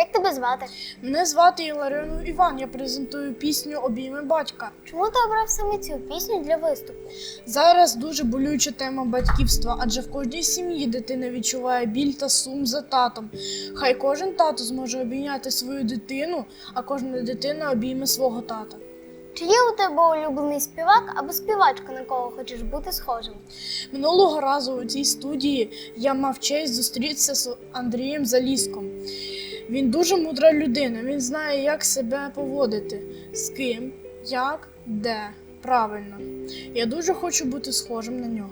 Як тебе звати? Мене звати Іларіон Іван. Я презентую пісню Обійми батька. Чому ти обрав саме цю пісню для виступу? Зараз дуже болюча тема батьківства, адже в кожній сім'ї дитина відчуває біль та сум за татом. Хай кожен тато зможе обійняти свою дитину, а кожна дитина обійме свого тата. Чи є у тебе улюблений співак або співачка, на кого хочеш бути схожим? Минулого разу у цій студії я мав честь зустрітися з Андрієм Заліском. Він дуже мудра людина. Він знає, як себе поводити, з ким, як, де. Правильно. Я дуже хочу бути схожим на нього.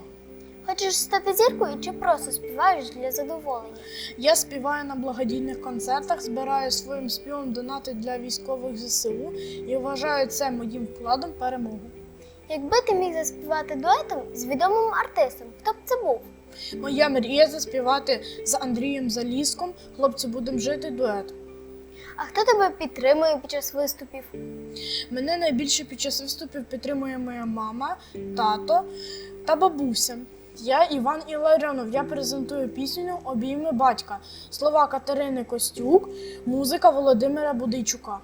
Хочеш стати зіркою чи просто співаєш для задоволення? Я співаю на благодійних концертах, збираю своїм співом донати для військових ЗСУ і вважаю це моїм вкладом в перемогу. Якби ти міг заспівати дуетом з відомим артистом, хто б це був? Моя мрія заспівати з Андрієм Заліском. Хлопці, будемо жити дует. А хто тебе підтримує під час виступів? Мене найбільше під час виступів підтримує моя мама, тато та бабуся. Я Іван Іларіонов. Я презентую пісню Обійми батька. Слова Катерини Костюк, музика Володимира Будейчука.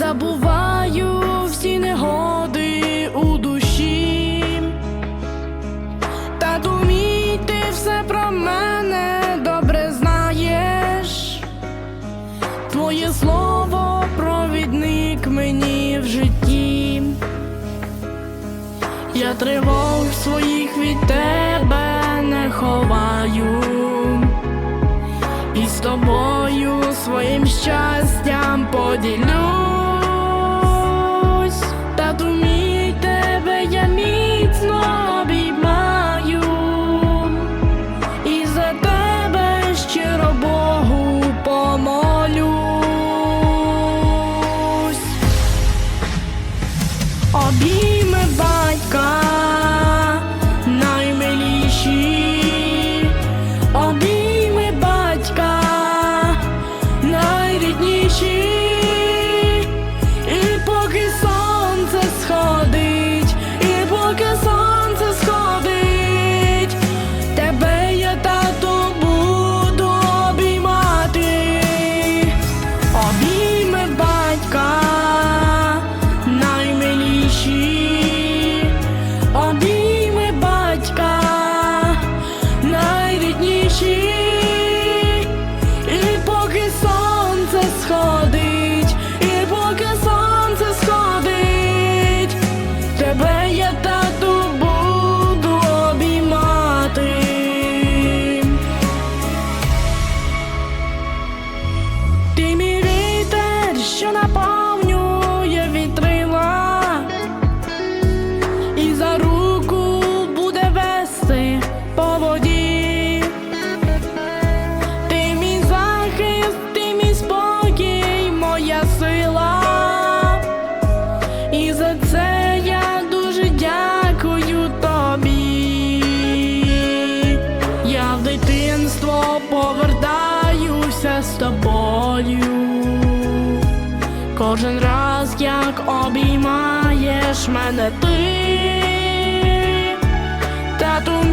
Забуваю всі негоди у душі, Тату мій, ти все про мене добре знаєш, твоє слово провідник мені в житті. Я тривог своїх від тебе не ховаю, і з тобою своїм щастям поділюсь. Повертаюся з тобою. Кожен раз, як обіймаєш мене ти, мій бажаю